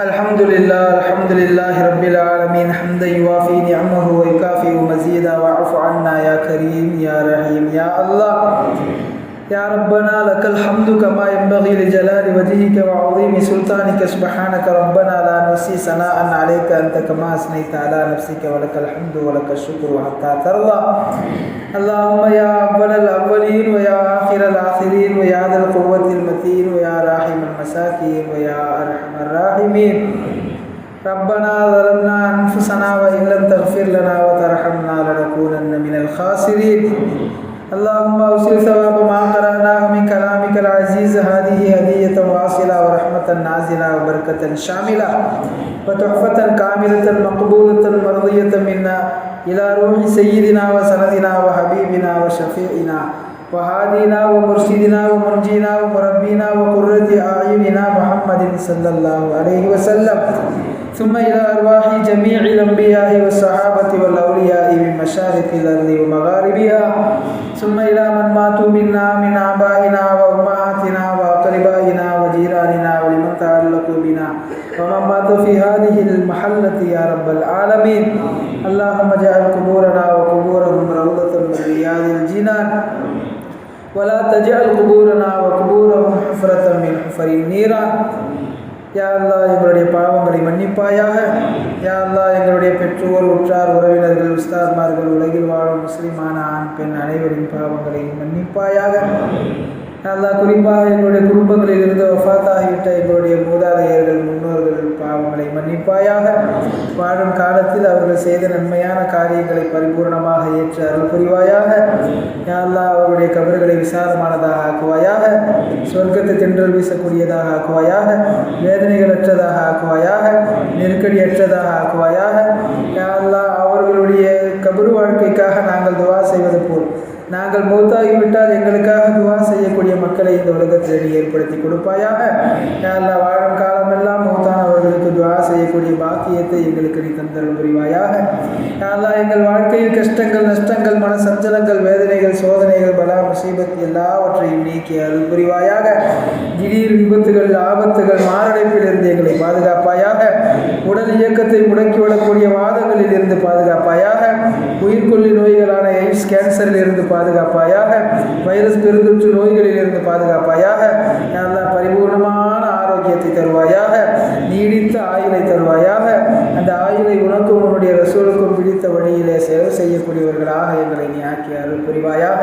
الحمد لله الحمد لله رب العالمين حمدا يوافي نعمه ويكافئ مزيدا واعف عنا يا كريم يا رحيم يا الله. يا ربنا لك الحمد كما ينبغي لجلال وجهك وعظيم سلطانك. سبحانك ربنا لا نحصي ثناء عليك أنت كما أثنيت على نفسك ولك الحمد ولك الشكر حتى ترضى. اللهم يا أول الأولين ويا آخر الآخرين ويا ذا القوة المتين ويا راحم المساكين ويا أرحم الراحمين. ربنا ظلمنا أنفسنا وإن لم تغفر لنا وترحمنا لنكونن من الخاسرين. اللهم اوصل ثواب ما قرأناه من كلامك العزيز. هذه هدية واصلة ورحمة نازلة وبركة شاملة. وتحفة كاملة مقبولة مرضية منا إلى روح سيدنا وسندنا وحبيبنا وشفيعنا وهادينا ومرشدنا ومنجينا ومربينا وقرة أعيننا محمد صلى الله عليه وسلم. ثم إلى أرواح جميع الأنبياء والصحابة والأولياء من مشارق الأرض ومغاربها. ثم إلى من ماتوا منا من آبائنا وأمهاتنا وأقربائنا وجيراننا ولمن تعلقوا بنا. ومن مات في هذه المحلة يا رب العالمين. اللهم اجعل قبورنا وقبورهم روضة من رياض الجنان. ولا تجعل قبورنا وقبورهم حفرة من حفر النيران. யா எங்களுடைய பாவங்களை மன்னிப்பாயாக. யா எங்களுடைய பெற்றோர் உற்றார் உறவினர்கள் உஸ்தாத்மார்கள் உலகில் வாழும் முஸ்லிமான ஆண் பெண் அனைவரின் பாவங்களை மன்னிப்பாயாக. அல்லாஹ் குறிப்பாக எங்களுடைய குடும்பங்களில் இருந்து வஃபாத்தாகிவிட்ட எங்களுடைய மூதாதையர்கள் முன்னோர்கள் பாவங்களை மன்னிப்பாயாக. வாழும் காலத்தில் அவர்கள் செய்த நன்மையான காரியங்களை பரிபூர்ணமாக ஏற்று அருள் புரிவாயாக. அல்லா அவருடைய கபர்களை விசாலமானதாக ஆக்குவாயாக. சொர்க்கத்தை தென்றல் வீசக்கூடியதாக ஆக்குவாயாக. வேதனைகளற்றதாக ஆக்குவாயாக. நெருக்கடியற்றதாக ஆக்குவாயாக. அல்லா அவர்களுடைய கபரு வாழ்க்கைக்காக நாங்கள் துவா செய்வது போல் நாங்கள் மூத்தாகிவிட்டால் எங்களுக்காக துவா செய்யக்கூடிய மக்களை இந்த உலகத்தில் நீ ஏற்படுத்தி கொடுப்பாயாக. நல்ல வாழும் காலமெல்லாம் மூத்தானவர்களுக்கு துவா செய்யக்கூடிய பாக்கியத்தை எங்களுக்கு நீ தந்தரும் புரிவாயாக. நல்லா எங்கள் வாழ்க்கையில் கஷ்டங்கள் நஷ்டங்கள் மன சஞ்சலங்கள் வேதனைகள் சோதனைகள் பலா முசீபத் எல்லாவற்றையும் நீக்கி அருள் புரிவாயாக. திடீர் விபத்துகள் ஆபத்துகள் மாரடைப்பிலிருந்து எங்களை பாதுகாப்பாயாக. உடல் இயக்கத்தை முடக்கிவிடக்கூடிய வாதங்களில் இருந்து பாதுகாப்பாயாக. உயிர்கொல்லி நோய்களான எய்ட்ஸ் கேன்சரில் இருந்து பாதுகாப்பாயாக. வைரஸ் பெருந்தொற்று நோய்களில் இருந்து பாதுகாப்பாயாக பரிபூர்ணமான ஆரோக்கியத்தை தருவாயாக. நீடித்த ஆயுளை தருவாயாக. அந்த ஆயுளை உனக்கும் உன்னுடைய ரசூலுக்கும் பிடித்த வழியிலே சேவை செய்யக்கூடியவர்களாக அருள் புரிவாயாக.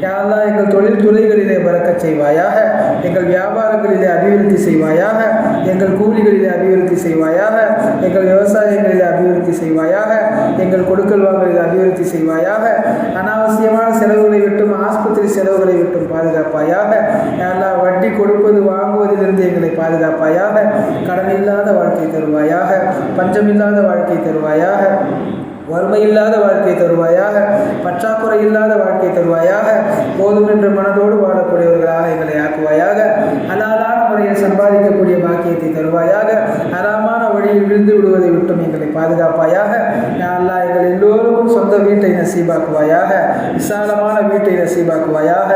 யாரெல்லாம் எங்கள் தொழில் துறைகளிலே பறக்கச் செய்வாயாக. எங்கள் வியாபாரங்களிலே அபிவிருத்தி செய்வாயாக. எங்கள் கூலிகளிலே அபிவிருத்தி செய்வாயாக. எங்கள் விவசாயங்களிலே அபிவிருத்தி செய்வாயாக. எங்கள் கொடுக்கல் வாங்கலில் அபிவிருத்தி செய்வாயாக. அனாவசியமான செலவுகளை விட்டும் ஆஸ்பத்திரி செலவுகளை விட்டும் பாதுகாப்பாயாக. யாரெல்லாம் வட்டி கொடுப்பது வாங்குவதிலிருந்து எங்களை பாதுகாப்பாயாக. கடன் இல்லாத வாழ்க்கை தருவாயாக. பஞ்சமில்லாத வாழ்க்கை தருவாயாக. வறுமை இல்லாத வாழ்க்கை தருவாயாக பற்றாக்குறை இல்லாத வாழ்க்கை தருவாயாக போதும் என்ற மனதோடு வாழக்கூடியவர்களாக எங்களை ஆக்குவாயாக அலாலான முறையில் சம்பாதிக்கக்கூடிய பாக்கியத்தை தருவாயாக அறாமான வழியில் விழுந்து விடுவதை விட்டும் எங்களை பாதுகாப்பாயாக. அல்லா எங்கள் எல்லோருக்கும் சொந்த வீட்டை நசீபாக்குவாயாக. விசாலமான வீட்டை நசீபாக்குவாயாக.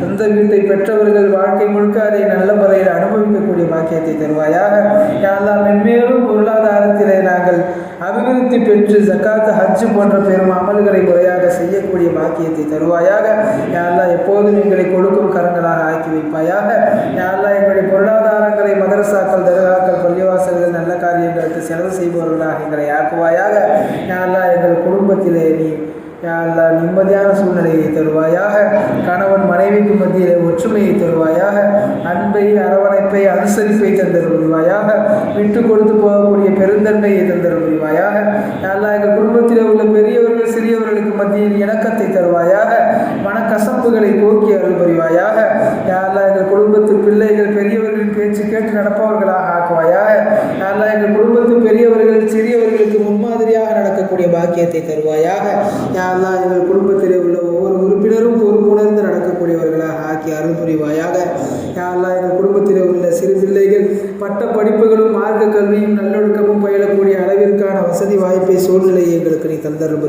சொந்த வீட்டை பெற்றவர்கள் வாழ்க்கை முழுக்க அதை நல்ல முறையில் அனுபவிக்கக்கூடிய பாக்கியத்தை தருவாயாக. அல்லா மென்மேலும் பொருளாதாரத்திலே நாங்கள் அபிவிருத்தி பெற்று ஜக்காத்து ஹஜ்ஜு போன்ற பெரும் அமல்களை முறையாக செய்யக்கூடிய பாக்கியத்தை தருவாயாக. யாரெல்லாம் எப்போதும் எங்களை கொடுக்கும் கரங்களாக ஆக்கி வைப்பாயாக. யாரெல்லாம் எங்களுடைய பொருளாதாரங்களை மதரசாக்கள் தர்காக்கள் பள்ளிவாசல்கள் நல்ல காரியம் எங்களுக்கு செலவு செய்பவர்களாக எங்களை ஆக்குவாயாக. யாரெல்லாம் எங்கள் குடும்பத்திலே நீ யாரெல்லாம் நிம்மதியான சூழ்நிலையை தருவாயாக. கணவன் மனைவிக்கு மத்தியில் ஒற்றுமையை தருவாயாக. அன்பை அரவணைப்பை அனுசரிப்பை தந்தர் விட்டு கொடுத்து போகக்கூடிய பெருந்தன்மையை தந்தர் புரிவாயாக. ಸಂದರ್ಭದಲ್ಲಿ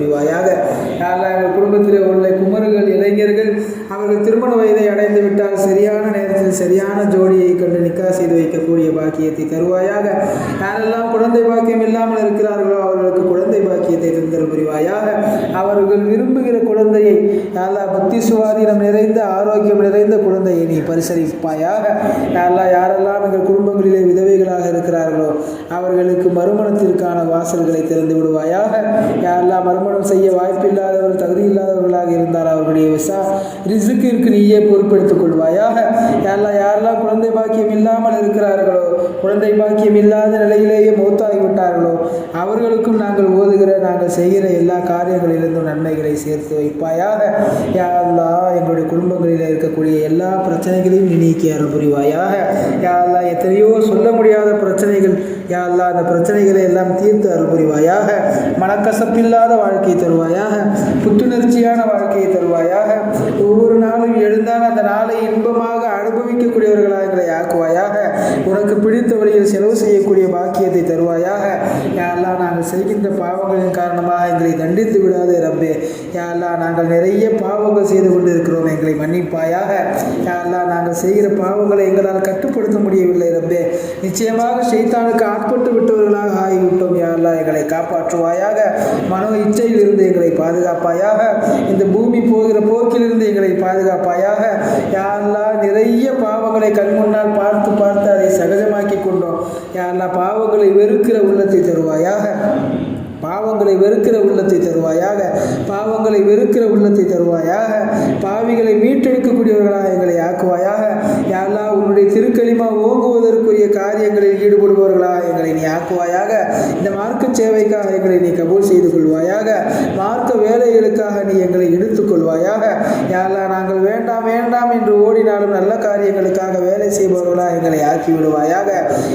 அவர்களுக்கு மறுமணத்திற்கான வாசல்களை திறந்து விடுவாயாக. யாரெல்லாம் மறுமணம் செய்ய வாய்ப்பில்லாதவர்கள் தகுதி இல்லாதவர்களாக இருந்தால் அவர்களுடைய விசா? ரிசுக்கிற்கு நீயே பொறுப்பெடுத்துக் கொள்வாயாக. யாரெல்லாம் யாரெல்லாம் குழந்தை பாக்கியம் இல்லாமல் இருக்கிறார்களோ குழந்தை பாக்கியம் இல்லாத நிலையிலேயே மூத்தாகி விட்டார்களோ அவர்களுக்கும் நாங்கள் ஓதுகிற நாங்கள் செய்கிற எல்லா காரியங்களிலிருந்தும் நன்மைகளை சேர்த்து வைப்பாயாக. யாரெல்லாம் எங்களுடைய குடும்பங்களில் இருக்கக்கூடிய எல்லா பிரச்சனைகளையும் நீ நீக்கி அருள் புரிவாயாக. யாரெல்லாம் எத்தனையோ சொல்ல முடியாத பிரச்சனைகள் யா அந்த பிரச்சனைகளை எல்லாம் தீர்த்து அருள் புரிவாயாக மனக்கசப்பில்லாத வாழ்க்கை தருவாயாக புத்துணர்ச்சியான வாழ்க்கையை தருவாயாக ஒவ்வொரு நாளும் எழுந்தால் அந்த நாளை இன்பமாக அனுபவிக்கக்கூடியவர்களாக எங்களை ஆக்குவாயாக உனக்கு பிடித்த வழியில் செலவு செய்யக்கூடிய பாக்கியத்தை தருவாயாக. யாரெல்லாம் நாங்கள் செய்கின்ற பாவங்களின் காரணமாக எங்களை தண்டித்து விடாது ரப்பே. யாரெல்லாம் நாங்கள் நிறைய பாவங்கள் செய்து கொண்டு இருக்கிறோம் எங்களை மன்னிப்பாயாக. யாரெல்லாம் நாங்கள் செய்கிற பாவங்களை எங்களால் கட்டுப்படுத்த முடியவில்லை ரப்பே. நிச்சயமாக செய்தானுக்கு அகப்பட்டு விட்டவர்களாக ஆகிவிட்டோம். யாரெல்லாம் எங்களை காப்பாற்றுவாயாக. மனோ இச்சையில் இருந்து எங்களை பாதுகாப்பாயாக. இந்த பூமி போகிற போக்கிலிருந்து எங்களை பாதுகாப்பாயாக. யாரெல்லாம் நிறைய பாவங்களை கண் முன்னால் பார்த்து பார்த்து அதை சகஜமாக்கி கொண்டோம். யாரெல்லாம் பாவங்களை வெறுக்கிற உள்ளத்தை தருவாயாக. பாவங்களை வெறுக்கிற உள்ளத்தை தருவாயாக. பாவங்களை வெறுக்கிற உள்ளத்தை தருவாயாக. பாவிகளை மீட்டெடுக்கக்கூடியவர்களாக எங்களை ஆக்குவாயாக. யாரெல்லாம் உன்னுடைய திருக்களிமா ஓங்குவதற்குரிய காரியங்களில் ஈடுபடுபவர்களா எங்களை நீ ஆக்குவாயாக. இந்த மார்க்க சேவைக்காக எங்களை நீ கபூல் செய்து கொள்வாயாக. மார்க்க வேலைகளுக்காக நீ எங்களை எடுத்து கொள்வாயாக யாரெல்லாம் நாங்கள் வேண்டாம் வேண்டாம் என்று ஓடினாலும் நல்ல காரியங்களுக்காக வேலை செய்பவர்களாக எங்களை ஆக்கி விடுவாயாக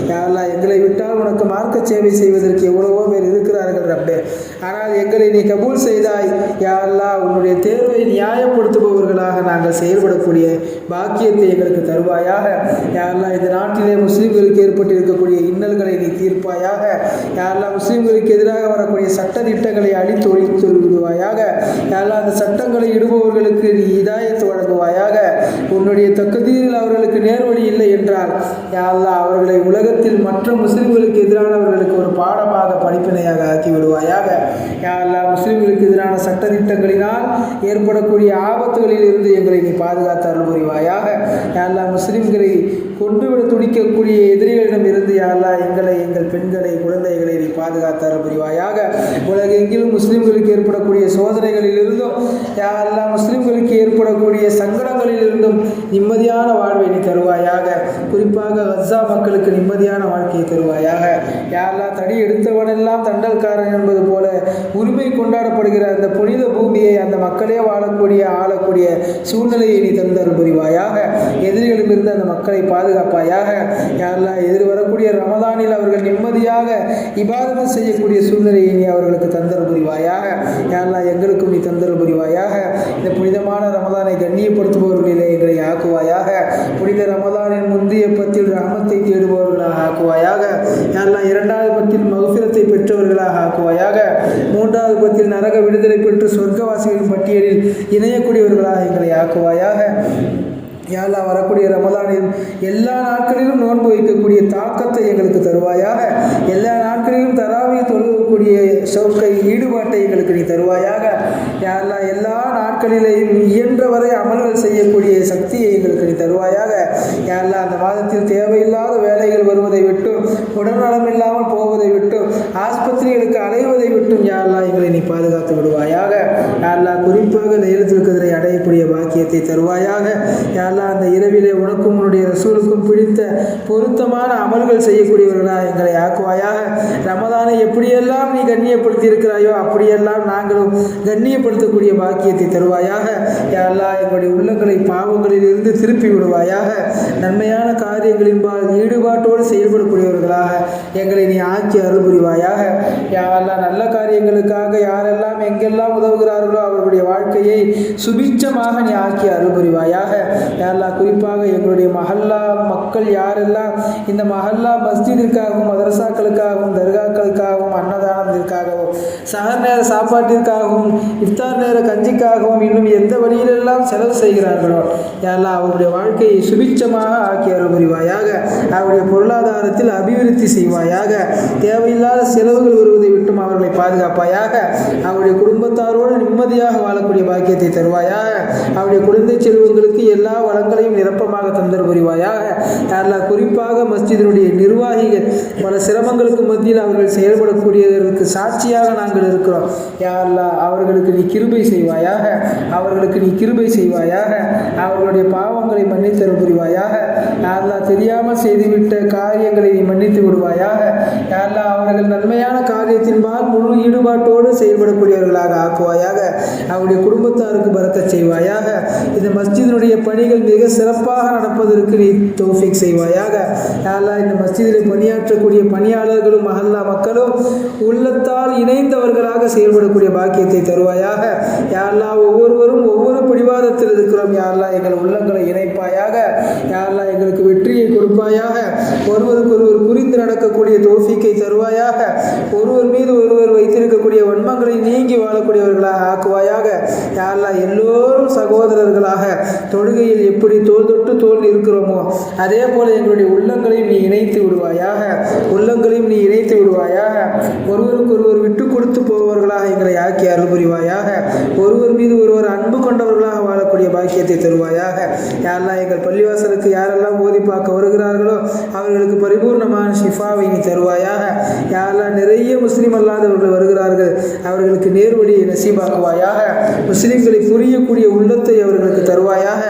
யாரெல்லாம் எங்களை விட்டால் உனக்கு மார்க்க சேவை செய்வதற்கு எவ்வளவோ பேர் இருக்கிறார்கள் ரப்பே. ஆனால் எங்களை நீ கபூல் செய்தாய். யா உன்னுடைய தேர்வை நியாயப்படுத்துபவர்களாக நாங்கள் செயல்படக்கூடிய பாக்கியத்தை எங்களுக்கு தருவாயாக. யாரா இந்த நாட்டிலே முஸ்லீம்களுக்கு ஏற்பட்டிருக்கக்கூடிய இன்னல்களை நீ தீர்ப்பாயாக. யாரெல்லாம் முஸ்லீம்களுக்கு எதிராக வரக்கூடிய சட்ட திட்டங்களை அழித்து ஒழித்து விடுவாயாக. யாரெல்லாம் அந்த சட்டங்களை இடுபவர்களுக்கு நீ இதாயத்து வழங்குவாயாக. உன்னுடைய தக்கதீரில் அவர்களுக்கு நேர்வழி இல்லை என்றால் யாரெல்லாம் அவர்களை உலகத்தில் மற்ற முஸ்லிம்களுக்கு எதிரானவர்களுக்கு ஒரு பாடமாக படிப்பினையாக ஆக்கி விடுவாயாக. யாரெல்லாம் முஸ்லீம்களுக்கு எதிரான சட்ட திட்டங்களினால் ஏற்படக்கூடிய ஆபத்துகளில் இருந்து எங்களை நீ பாதுகாத்து அருள் புரிவாயாக. யாரெல்லாம் முஸ்லீம்களை கொண்டுவிட துடிக்கக்கூடிய எதிரிகளிடம் இருந்து யாரா எங்களை எங்கள் பெண்களை குழந்தைகளை நீ பாதுகாத்தார புரிவாயாக. உலகெங்கிலும் முஸ்லிம்களுக்கு ஏற்படக்கூடிய சோதனைகளில் இருந்தும் யாரெல்லாம் முஸ்லிம்களுக்கு ஏற்படக்கூடிய சங்கடங்களில் இருந்தும் நிம்மதியான வாழ்வை நீ தருவாயாக. குறிப்பாக கஸ்ஸா மக்களுக்கு நிம்மதியான வாழ்க்கையை தருவாயாக. யாரெல்லாம் தடி எடுத்தவனெல்லாம் தண்டல்காரன் என்பது போல உரிமை கொண்டாடப்படுகிற அந்த புனித பூமியை அந்த மக்களே வாழக்கூடிய ஆளக்கூடிய சூழ்நிலையை நீ தந்தரும் புரிவாயாக. எதிரிகளிடமிருந்து அந்த மக்களை பாதுகாப்பாயாக. யாரெல்லாம் எதிர் வரக்கூடிய ரமதானில் அவர்கள் நிம்மதியாக இபாதத்தை செய்யக்கூடிய சூழ்நிலையை நீ அவர்களுக்கு தந்தரும் புரிவாயாக. யாரெல்லாம் எங்களுக்கும் நீ தந்தரும் புரிவாயாக. இந்த புனிதமான ரமதானை கண்ணியப்படுத்துபவர்களிலே எங்களை ஆக்குவாயாக. புனித ரமதானின் முந்தைய பத்தில் ரஹமத்தை தேடுபவர்களாக ஆக்குவாயாக. யாரெல்லாம் இரண்டாவது பத்தில் மகுசிரத்தை பெற்றவர்களாக ஆக்குவாயாக. மூன்றாவது பத்தில் நரக விடுதலை பெற்று சொர்க்கவாசிகளின் பட்டியலில் இணையக்கூடியவர்களாக எங்களை ஆக்குவாயாக. யாழ்லா வரக்கூடிய ரமலானின் எல்லா நாட்களிலும் நோன்பு வைக்கக்கூடிய தாக்கத்தை எங்களுக்கு தருவாயாக. எல்லா நாட்களிலும் தராவி தொழுகக்கூடிய சவுக்கை ஈடுபாட்டை எங்களுக்கு நீ தருவாயாக. யாழ்லா எல்லா நாட்களிலேயும் இயன்றவரை அமல்கள் செய்யக்கூடிய சக்தியை எங்களுக்கு நீ தருவாயாக. யாழ்லா அந்த மாதத்தில் தேவையில்லாத வேலைகள் வருவதை விட்டும் உடல்நலம் இல்லாமல் போவதை விட்டும் ஆஸ்பத்திரிகளுக்கு அலைவதை விட்டும் யாரெல்லாம் எங்களை நீ பாதுகாத்து விடுவாயாக. யாரெல்லாம் குறிப்பாக லைலத்துல் கதிரை அடையக்கூடிய பாக்கியத்தை தருவாயாக. யாரெல்லாம் அந்த இரவிலே உனக்கும் உன்னுடைய ரசூலுக்கும் பிடித்த பொருத்தமான அமல்கள் செய்யக்கூடியவர்களாக எங்களை ஆக்குவாயாக. ரமதானை எப்படியெல்லாம் நீ கண்ணியப்படுத்தி இருக்கிறாயோ அப்படியெல்லாம் நாங்களும் கண்ணியப்படுத்தக்கூடிய பாக்கியத்தை தருவாயாக. யாரெல்லாம் எங்களுடைய உள்ளங்களை பாவங்களில் இருந்து திருப்பி விடுவாயாக. நன்மையான காரியங்களின்பால் ஈடுபாட்டோடு செயல்படக்கூடியவர்களாக எங்களை நீ ஆக்கி அருள் புரிவாயாக யாரெல்லாம் நல்ல காரியங்களுக்காக யாரெல்லாம் எங்கெல்லாம் உதவுகிறார்களோ அவர்களுடைய வாழ்க்கையை சுபிச்சமாக நீ ஆக்கி அருள் புரிவாயாக யாரெல்லாம் குறிப்பாக எங்களுடைய மஹல்லா மக்கள் யாரெல்லாம் இந்த மஹல்லா மஸ்ஜிதிற்காகவும் மதரசாக்களுக்காகவும் தர்காக்களுக்காகவும் அன்னதானத்திற்காகவும் சக நேர சாப்பாட்டிற்காகவும் இஃப்தார் நேர கஞ்சிக்காகவும் இன்னும் எந்த வழியிலெல்லாம் செலவு செய்கிறார்களோ யாரெல்லாம் அவருடைய வாழ்க்கையை சுபிச்சமாக ஆக்கி அருள் புரிவாயாக அவருடைய பொருளாதாரத்தில் அபிவிருத்தி செய்வாயாக தேவையில்லாத செலவுகள் வருவதை விட்டும் அவர்களை பாதுகாப்பாயாக அவருடைய குடும்பத்தாரோடு நிம்மதியாக வாழக்கூடிய பாக்கியத்தை தருவாயாக அவருடைய குழந்தை செல்வங்களுக்கு வளங்களையும் நிரப்பமாக தந்தர் புரிவாயாக. அல்லா குறிப்பாக மஸ்ஜிதினுடைய நிர்வாகிகள் பல சிரமங்களுக்கு மத்தியில் அவர்கள் செயல்படக்கூடியதற்கு சாட்சியாக நாங்கள் இருக்கிறோம். யாரெல்லாம் அவர்களுக்கு நீ கிருபை செய்வாயாக. அவர்களுக்கு நீ கிருபை செய்வாயாக. அவர்களுடைய பாவங்களை மன்னித்தல் புரிவாயாக. யாரெல்லாம் தெரியாமல் செய்துவிட்ட காரியங்களை நீ மன்னித்து விடுவாயாக. யாரெல்லாம் அவர்கள் நன்மையான காரியத்தின்பால் முழு ஈடுபாட்டோடு செயல்படக்கூடியவர்களாக ஆக்குவாயாக. அவருடைய குடும்பத்தாருக்கு பறக்க செய்வாயாக. இந்த மஸ்ஜிதினுடைய பணிகள் மிக சிறப்பாக நடப்பதற்கு நீ தோஃபிக் செய்வாயாக. யாரெல்லாம் இந்த மஸ்ஜிதில் பணியாற்றக்கூடிய பணியாளர்களும் மஹல்லா மக்களும் உள்ளத்தால் இணைந்தவர்களாக செயல்படக்கூடிய பாக்கியத்தை தருவாயாக. யாரெல்லாம் ஒவ்வொருவரும் ஒவ்வொரு பிடிவாதத்தில் இருக்கிறோம். யாரெல்லாம் எங்கள் உள்ளங்களை இணைப்பாயாக. யாரெல்லாம் எங்களுக்கு வெற்றியை கொடுப்பாயாக. ஒருவருக்கொருவர் புரிந்து நடக்கக்கூடிய தோஃபிக்கை தருவாயாக. ஒருவர் மீது ஒருவர் வைத்திருக்கக்கூடிய வன்மங்களை நீங்கி வாழக்கூடியவர்களாக ஆக்குவாயாக. யாரெல்லாம் எல்லோரும் சகோதரர்களாக தொழுகையில் எப்படி தோல் தொட்டு தோல் இருக்கிறோமோ அதே போல எங்களுடைய உள்ளங்களையும் நீ இணைத்து விடுவாயாக. உள்ளங்களையும் நீ இணைத்து விடுவாயாக. ஒருவருக்கு ஒருவர் விட்டு கொடுத்து போபவர்களாக எங்களை ஆக்கி அருள் புரிவாயாக. ஒருவர் மீது ஒருவர் அன்பு கொண்டவர்களாக வாழக்கூடிய பாக்கியத்தை தருவாயாக. யாரெல்லாம் எங்கள் பள்ளிவாசலுக்கு யாரெல்லாம் ஓதி பார்க்க வருகிறார்களோ அவர்களுக்கு பரிபூர்ணமான ஷிஃபாவை நீ தருவாயாக. யாரெல்லாம் நிறைய முஸ்லீம் அல்லாதவர்கள் வருகிறார்கள் அவர்களுக்கு நேர்வழியை நசீபாக்குவாயாக. முஸ்லீம்களை புரியக்கூடிய உள்ளத்தை அவர்களுக்கு தருவாயாக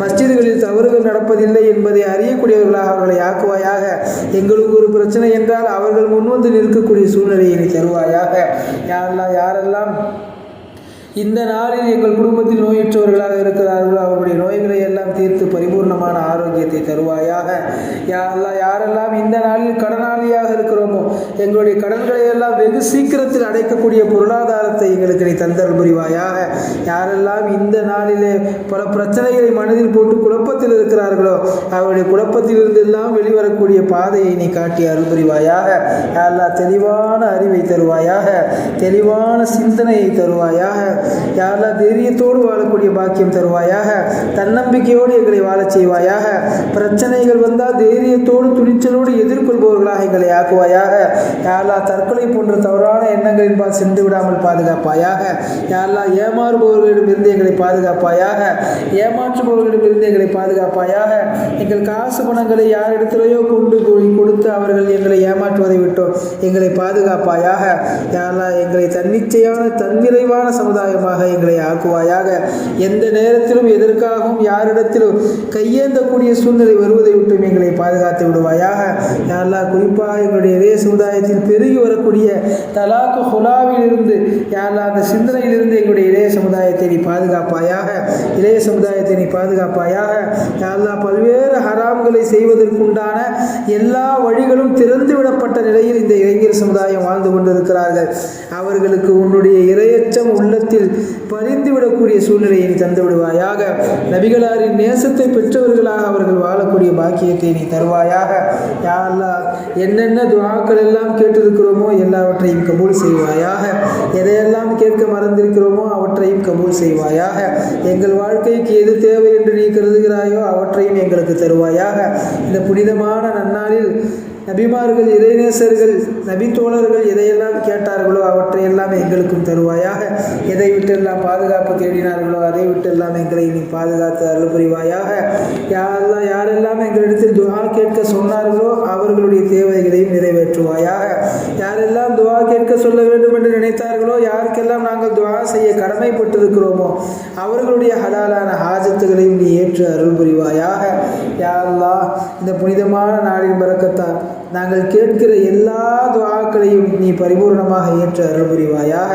மஸ்ஜிதுகளில் தவறுகள் நடப்பதில்லை என்பதை அறியக்கூடியவர்களாக அவர்களை ஆக்குவாயாக. எங்களுக்கு ஒரு பிரச்சனை என்றால் அவர்கள் முன்வந்து நிற்கக்கூடிய சூழ்நிலையை நீ தருவாயாக. யாரெல்லாம் யாரெல்லாம் இந்த நாளில் எங்கள் குடும்பத்தில் நோயற்றவர்களாக இருக்கிறார்களோ அவருடைய நோய்களை எல்லாம் தீர்த்து பரிபூர்ணமான ஆரோக்கியத்தை தருவாயாக. யாரெல்லாம் யாரெல்லாம் இந்த நாளில் கடனாளியாக இருக்கிறோமோ எங்களுடைய கடன்களை எல்லாம் வெகு சீக்கிரத்தில் அடைக்கக்கூடிய பொருளாதாரத்தை எங்களுக்கு நீ தந்தல் புரிவாயாக. யாரெல்லாம் இந்த நாளிலே பல பிரச்சனைகளை மனதில் போட்டு குழப்பத்தில் இருக்கிறார்களோ அவருடைய குழப்பத்திலிருந்து எல்லாம் வெளிவரக்கூடிய பாதையை நீ காட்டி அருள் புரிவாயாக. யாரெல்லாம் தெளிவான அறிவை தருவாயாக. தெளிவான சிந்தனையை தருவாயாக. யாரெல்லாம் தைரியத்தோடு வாழக்கூடிய பாக்கியம் தருவாயாக தன்னம்பிக்கையோடு எங்களை வாழச் செய்வாயாக பிரச்சனைகள் வந்தால் தைரியத்தோடு துணிச்சலோடு எதிர்கொள்பவர்களாக எங்களை ஆக்குவாயாக. யாரெல்லாம் தற்கொலை போன்ற தவறான எண்ணங்களின்பால் சென்று விடாமல் பாதுகாப்பாயாக யாரெல்லாம் ஏமாறுபவர்களிடம் இருந்து எங்களை பாதுகாப்பாயாக ஏமாற்றுபவர்களிடம் இருந்து எங்களை பாதுகாப்பாயாக எங்கள் காசு பணங்களை யாரிடத்திலேயோ கொண்டு போய் கொடுத்து அவர்கள் எங்களை ஏமாற்றுவதை விட்டோம் எங்களை பாதுகாப்பாயாக. யாரெல்லாம் எங்களை தன்னிச்சையான தன்னிறைவான சமுதாயமாக எங்களை ஆக்குவாயாக. எந்த நேரத்திலும் எதற்காகவும் யாரிடத்திலும் கையேந்தக்கூடிய சூழ்நிலை வருவதை விட்டும் எங்களை பாதுகாத்து விடுவாயாக. யாரெல்லாம் குறிப்பாக எங்களுடைய இதே சமுதாயத்தில் பெருகி வரக்கூடிய தலாக்கு ஹுலாவிலிருந்து யாரெல்லாம் அந்த சிந்தனையிலிருந்து எங்களுடைய சமுதாயத்தை நீ பாதுகாப்பாயாக இளைய சமுதாயத்தை நீ பாதுகாப்பாயாக. யாரெல்லாம் பல்வேறு ஹராம்களை செய்வதற்குண்டான எல்லா வழிகளும் திறந்து விடப்பட்ட நிலையில் இந்த இளைஞர் சமுதாயம் வாழ்ந்து கொண்டிருக்கிறார்கள். அவர்களுக்கு உன்னுடைய இரையச்சம் உள்ளத்தில் பறிந்துவிடக்கூடிய சூழ்நிலையை நீ தந்து விடுவாயாக. நபிகளாரின் நேசத்தை பெற்றவர்களாக அவர்கள் வாழக்கூடிய பாக்கியத்தை நீ தருவாயாக. யாரெல்லாம் என்னென்ன துவாக்கள் எல்லாம் கேட்டிருக்கிறோமோ எல்லாவற்றையும் கபூல் செய்வாயாக. எதையெல்லாம் கேட்க மறந்திருக்கிறோமோ அவற்றையும் கபூல் செய்வாயாக. எங்கள் வாழ்க்கைக்கு எது தேவை என்று நீ கருதுகிறாயோ அவற்றையும் எங்களுக்கு தருவாயாக. இந்த புனிதமான நன்னாளில் நபிமார்கள் இறைநேசர்கள் நபி தோழர்கள் எதையெல்லாம் கேட்டார்களோ அவற்றையெல்லாம் எங்களுக்கும் தருவாயாக. எதை விட்டெல்லாம் பாதுகாப்பு தேடினார்களோ அதை விட்டெல்லாம் எங்களை நீ பாதுகாத்து அருள் புரிவாயாக யாரெல்லாம் யாரெல்லாம் எங்களிடத்தில் துவா கேட்க சொன்னார்களோ அவர்களுடைய தேவைகளையும் நிறைவேற்றுவாயாக. யாரெல்லாம் துவா கேட்க சொல்ல வேண்டும் என்று நினைத்தார்களோ யாருக்கெல்லாம் நாங்கள் துவா செய்ய கடமைப்பட்டிருக்கிறோமோ அவர்களுடைய ஹலாலான ஹாஜத்துகளையும் நீ ஏற்று அருள் புரிவாயாக யாரெல்லாம் இந்த புனிதமான நாளின் பறக்கத்தான் நாங்கள் கேட்கிற எல்லா துவாக்களையும் நீ பரிபூர்ணமாக ஏற்று அருள் புரிவாயாக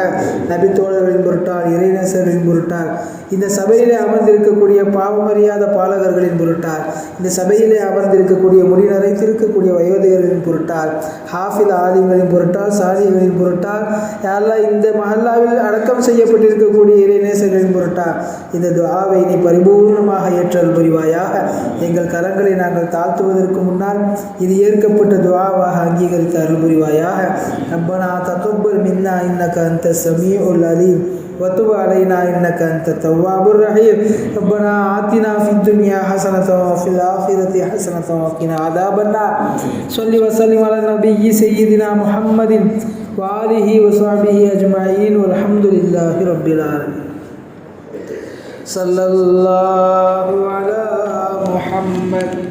நபித்தோழர்களின் பொருட்டால் இறைநேசர்களின் பொருட்டால் இந்த சபையிலே அமர்ந்திருக்கக்கூடிய பாவமறியாத பாலகர்களின் பொருட்டால் இந்த சபையிலே அமர்ந்திருக்கக்கூடிய முடி நரைத்திருக்கக்கூடிய வயோதிகர்களின் பொருட்டால் ஹாஃபில் ஆலிம்களின் பொருட்டால் சாதிகளின் பொருட்டால் யாரெல்லாம் இந்த மஹல்லாவில் அடக்கம் செய்யப்பட்டிருக்கக்கூடிய இறைநேசர்களின் பொருட்டால் இந்த துவாவை நீ பரிபூர்ணமாக ஏற்றல் புரிவாயாக எங்கள் கரங்களை நாங்கள் தாழ்த்துவதற்கு முன்னால் இது ஏற்கப்பட்ட دعاءها أنجيكرتا رب رواياها ربنا تقبل منا إنك أنت السميع العليم وتب علينا إنك أنت التواب الرحيم ربنا آتنا في الدنيا حسنة وفي الآخرة حسنة وقنا عذاب النار صل وسلم على النبي سيدنا محمد وآله وصحبه أجمعين والحمد لله رب العالمين صلى الله على محمد